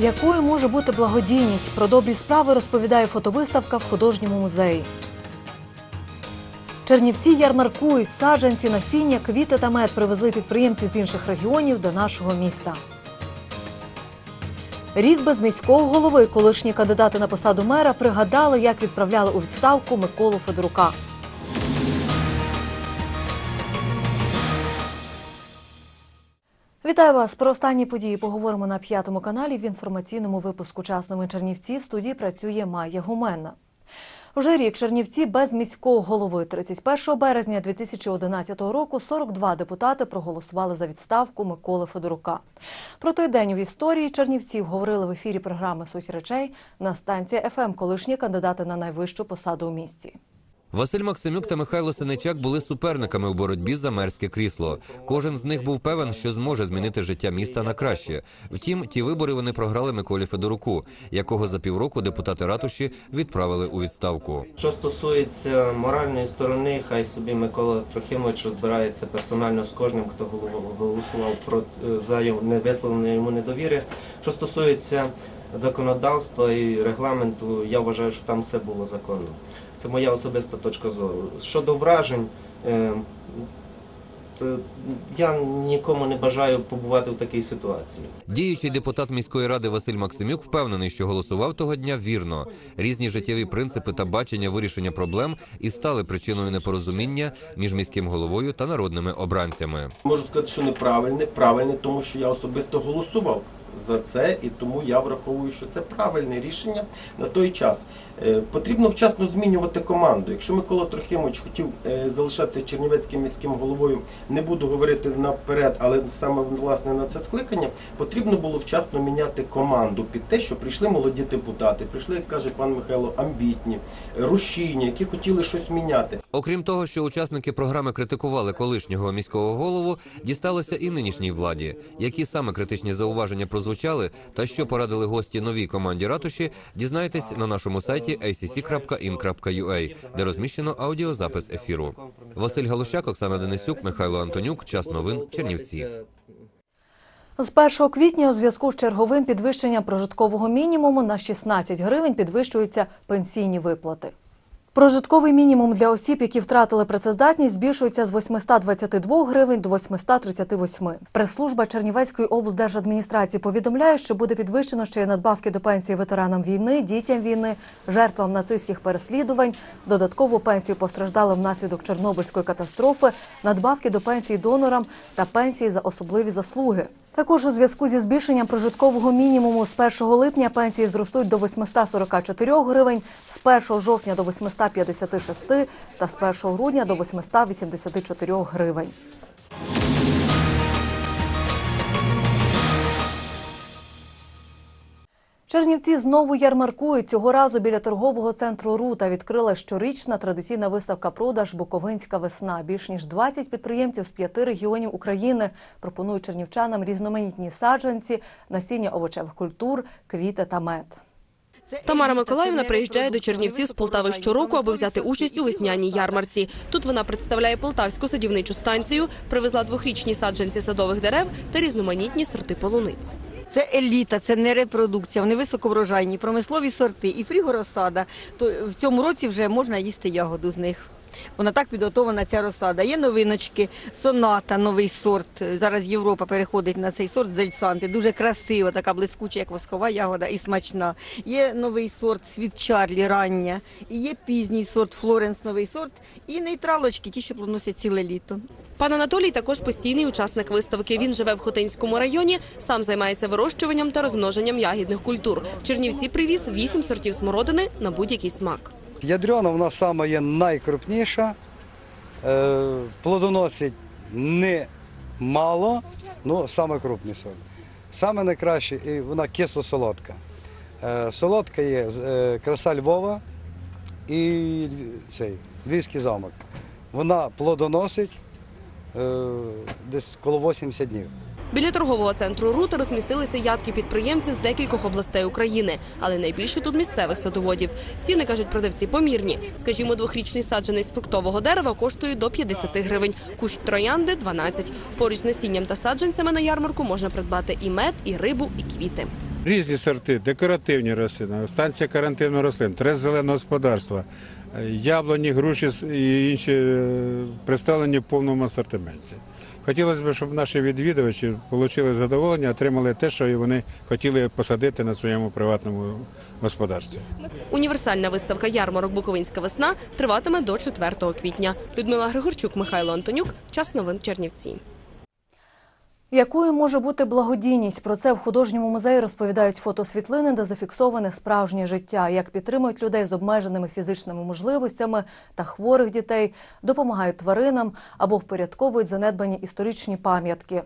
Якою може бути благодійність? Про добрі справи розповідає фотовиставка в художньому музеї. Чернівці ярмаркують саджанці, насіння, квіти та мед привезли підприємці з інших регіонів до нашого міста. Рік без міського голови колишні кандидати на посаду мера пригадали, як відправляли у відставку Миколу Федорука. Вітаю вас! Про останні події поговоримо на п'ятому каналі в інформаційному випуску «Часними Чернівці. В студії працює Майя Гуменна. Уже рік Чернівці без міського голови 31 березня 2011 року 42 депутати проголосували за відставку Миколи Федорука. Про той день в історії Чернівців говорили в ефірі програми Суть речей на станції ФМ колишні кандидати на найвищу посаду у місті. Василь Максимюк та Михайло Синичак були суперниками у боротьбі за мерське крісло. Кожен з них був певен, що зможе змінити життя міста на краще. Втім, ті вибори вони програли Миколі Федоруку, якого за півроку депутати ратуші відправили у відставку. Що стосується моральної сторони, хай собі Микола Трохимович розбирається персонально з кожним, хто голосував за його невисловлення йому недовіри. Що стосується законодавства і регламенту, я вважаю, що там все було законно. Це моя особиста точка зору. Щодо вражень, е, я нікому не бажаю побувати в такій ситуації. Діючий депутат міської ради Василь Максимюк впевнений, що голосував того дня вірно. Різні життєві принципи та бачення вирішення проблем і стали причиною непорозуміння між міським головою та народними обранцями. Можу сказати, що неправильне, правильне, тому що я особисто голосував за це, і тому я враховую, що це правильне рішення на той час. Е, Потрібно вчасно змінювати команду. Якщо Микола Трохимович хотів е, залишатися Чернівецьким міським головою, не буду говорити наперед, але саме власне на це скликання, потрібно було вчасно міняти команду під те, що прийшли молоді депутати, прийшли, як каже пан Михайло, амбітні, рушійні, які хотіли щось міняти. Окрім того, що учасники програми критикували колишнього міського голову, дісталося і нинішній владі. Які саме критичні зауваження прозвучали та що порадили гості новій команді ратуші, дізнаєтесь на нашому сайті acc.in.ua, де розміщено аудіозапис ефіру. Василь Галущак, Оксана Денисюк, Михайло Антонюк. Час новин Чернівці. З 1 квітня у зв'язку з черговим підвищенням прожиткового мінімуму на 16 гривень підвищуються пенсійні виплати. Прожитковий мінімум для осіб, які втратили працездатність, збільшується з 822 гривень до 838. Прес-служба Чернівецької облдержадміністрації повідомляє, що буде підвищено ще й надбавки до пенсії ветеранам війни, дітям війни, жертвам нацистських переслідувань, додаткову пенсію постраждалим внаслідок Чорнобильської катастрофи, надбавки до пенсії донорам та пенсії за особливі заслуги. Також у зв'язку зі збільшенням прожиткового мінімуму з 1 липня пенсії зростуть до 844 гривень, з 1 жовтня до 856 та з 1 грудня до 884 гривень. Чернівці знову ярмаркують. Цього разу біля торгового центру Рута відкрила щорічна традиційна виставка продаж Буковинська весна. Більш ніж 20 підприємців з п'яти регіонів України пропонують чернівчанам різноманітні саджанці, насіння овочевих культур, квіти та мед. Тамара Миколаївна приїжджає до Чернівців з Полтави щороку, аби взяти участь у весняній ярмарці. Тут вона представляє полтавську садівничу станцію, привезла двохрічні саджанці садових дерев та різноманітні сорти полуниць. Це еліта, це не репродукція, вони високоврожайні, промислові сорти і фрігорозсада. То в цьому році вже можна їсти ягоду з них. Вона так підготовлена ця розсада. Є новиночки, соната, новий сорт. Зараз Європа переходить на цей сорт зельсанти. Дуже красива, така блискуча, як воскова ягода, і смачна. Є новий сорт світ Чарлі, рання, і є пізній сорт Флоренс, новий сорт, і нейтралочки, ті, що плодоносять ціле літо. Пан Анатолій також постійний учасник виставки. Він живе в Хотинському районі, сам займається вирощуванням та розмноженням ягідних культур. Чернівці привіз вісім сортів смородини на будь-який смак. Ядрена вона сама є найкрупніша, е, плодоносить не мало, але саме крупний сорт. Саме найкраще, і вона кисло-солодка. Е, солодка є е, краса Львова і цей, Львівський замок. Вона плодоносить десь коло 80 днів. Біля торгового центру Рути розмістилися ядки підприємців з декількох областей України, але найбільше тут місцевих садоводів. Ціни кажуть продавці помірні. Скажімо, двохрічний саджанець фруктового дерева коштує до 50 гривень, кущ троянди 12. Поруч з насінням та саджанцями на ярмарку можна придбати і мед, і рибу, і квіти. Різні сорти, декоративні рослини, станція карантину рослин, трес зеленого господарства, е, яблуні, груші і інші е, представлені в повному асортименті. Хотілося б, щоб наші відвідувачі отримали задоволення, отримали те, що вони хотіли посадити на своєму приватному господарстві. Універсальна виставка ярмарок Буковинська весна триватиме до 4 квітня. Людмила Григорчук, Михайло Антонюк. Час новин Чернівці. Якою може бути благодійність? Про це в художньому музеї розповідають фотосвітлини, де зафіксоване справжнє життя, як підтримують людей з обмеженими фізичними можливостями та хворих дітей, допомагають тваринам або впорядковують занедбані історичні пам'ятки.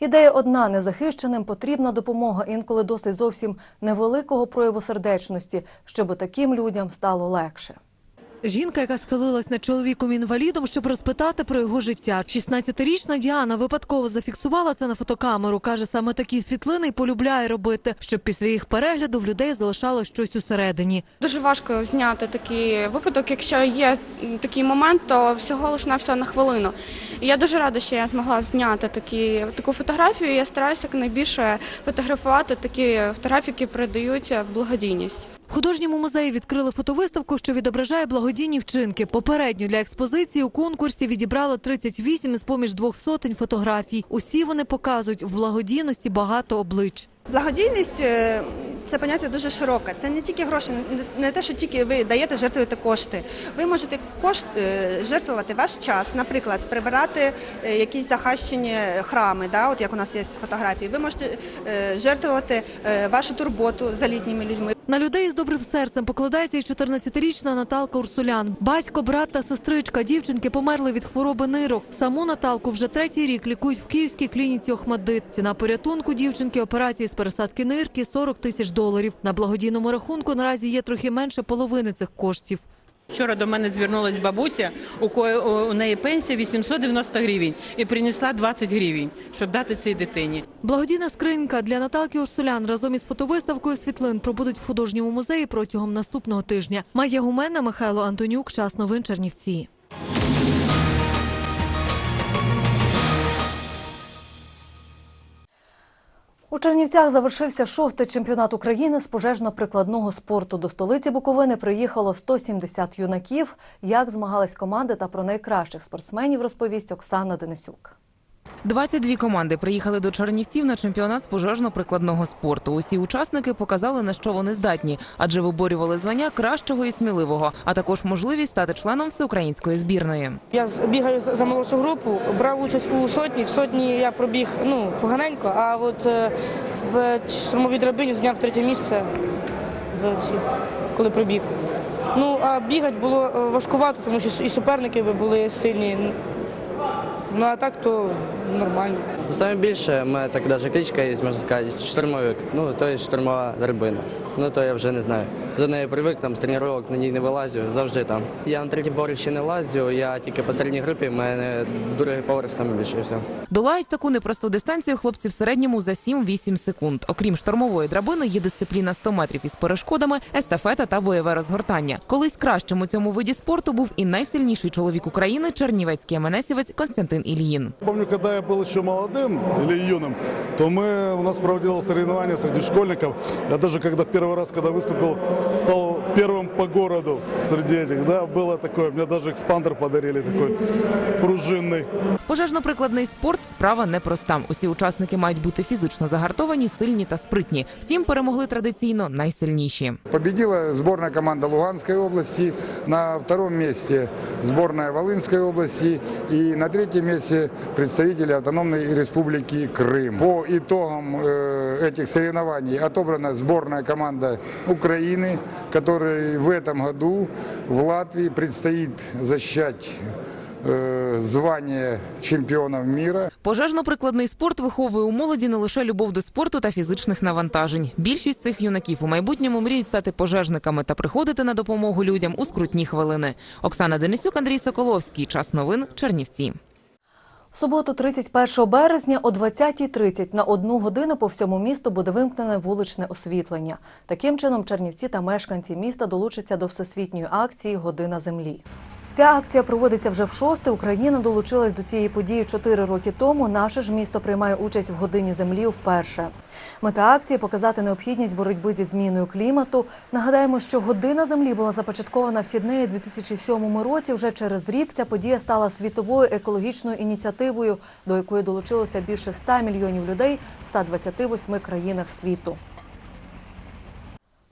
Ідея одна незахищеним потрібна допомога, інколи досить зовсім невеликого прояву сердечності, щоб таким людям стало легше. Жінка, яка схилилась над чоловіком-інвалідом, щоб розпитати про його життя. 16-річна Діана випадково зафіксувала це на фотокамеру. Каже, саме такі світлини й полюбляє робити, щоб після їх перегляду в людей залишалось щось усередині. Дуже важко зняти такий випадок. Якщо є такий момент, то всього лише на все на хвилину. І я дуже рада, що я змогла зняти такі, таку фотографію. Я стараюся якнайбільше фотографувати такі фотографії, які передають благодійність. В художньому музеї відкрили фотовиставку, що відображає благодійні вчинки. Попередньо для експозиції у конкурсі відібрали 38 із поміж двох сотень фотографій. Усі вони показують в благодійності багато облич. Благодійність е, це поняття дуже широке. Це не тільки гроші, не- те, що тільки ви даєте, жертвуєте кошти. Ви можете кошт е, жертвувати ваш час, наприклад, прибирати е, якісь захащені храми, да, от як у нас є фотографії. Ви можете жертвувати вашу турботу за літніми людьми. На людей з добрим серцем покладається і 14-річна Наталка Урсулян. Батько, брат та сестричка дівчинки померли від хвороби нирок. Саму Наталку вже третій рік лікують в київській клініці Охмадит. Ціна порятунку дівчинки операції з пересадки нирки 40 тисяч доларів. На благодійному рахунку наразі є трохи менше половини цих коштів. Вчора до мене звернулась бабуся, у кої у неї пенсія 890 гривень, і принесла 20 гривень, щоб дати цій дитині. Благодійна скринька для Наталки Урсулян разом із фотовиставкою світлин пробудуть в художньому музеї протягом наступного тижня. Майя Гумена, Михайло Антонюк. Час новин Чернівці. У Чернівцях завершився шостий чемпіонат України з пожежно-прикладного спорту. До столиці Буковини приїхало 170 юнаків. Як змагались команди та про найкращих спортсменів розповість Оксана Денисюк. 22 команди приїхали до Чернівців на чемпіонат з пожежно-прикладного спорту. Усі учасники показали на що вони здатні, адже виборювали звання кращого і сміливого, а також можливість стати членом всеукраїнської збірної. Я бігаю за молодшу групу, брав участь у сотні. В сотні я пробіг ну поганенько, а от е, в штурмовій драбині зайняв третє місце в ці, коли пробіг. Ну а бігати було е, важкувато, тому що і суперники були сильні. Ну а так то нормально. Саме більше мене так навіть кличка є, можна сказати, штурмовик. Ну, то є штурмова драбина. Ну то я вже не знаю До неї привик, там з тренувань на ній не вилазю, завжди там. Я на третій поверх ще не лазю, я тільки по середній групі, в мене другий поверх саме більше і все. Долають таку непросту дистанцію хлопці в середньому за 7-8 секунд. Окрім штурмової драбини, є дисципліна 100 метрів із перешкодами, естафета та бойове розгортання. Колись кращим у цьому виді спорту був і найсильніший чоловік України чернівецький МНСівець Константин Ільїн. Помню, когда я был еще молодым или юным, то мы, у нас проводило соревнования среди школьников. Я даже когда первый раз, когда выступил, стал первым по городу среди этих, да, было такое. Мне даже экспандер подарили такой пружинный. Пожежно-прикладний спорт справа непроста. Усі учасники мають бути фізично загартовані, сильні та спритні. Втім, перемогли традиційно найсильніші. Победила сборная команда Луганской области, на втором месте сборная Волынской области и на третьем месте представители Автономной Республики Крым. По итогам э, этих соревнований отобрана сборная команда Украины, которой в этом году в Латвии предстоит защищать э, звание чемпионов мира. Пожежно-прикладний спорт виховує у молоді не лише любов до спорту та фізичних навантажень. Більшість цих юнаків у майбутньому мріють стати пожежниками та приходити на допомогу людям у скрутні хвилини. Оксана Денисюк, Андрій Соколовський. Час новин Чернівці. В суботу, 31 березня о 20.30 на одну годину по всьому місту буде вимкнене вуличне освітлення. Таким чином, чернівці та мешканці міста долучаться до всесвітньої акції Година землі. Ця акція проводиться вже в шосте. Україна долучилась до цієї події чотири роки тому. Наше ж місто приймає участь в годині землі вперше. Мета акції показати необхідність боротьби зі зміною клімату. Нагадаємо, що година землі була започаткована в Сіднеї у 2007 році. Вже через рік ця подія стала світовою екологічною ініціативою, до якої долучилося більше 100 мільйонів людей в 128 країнах світу.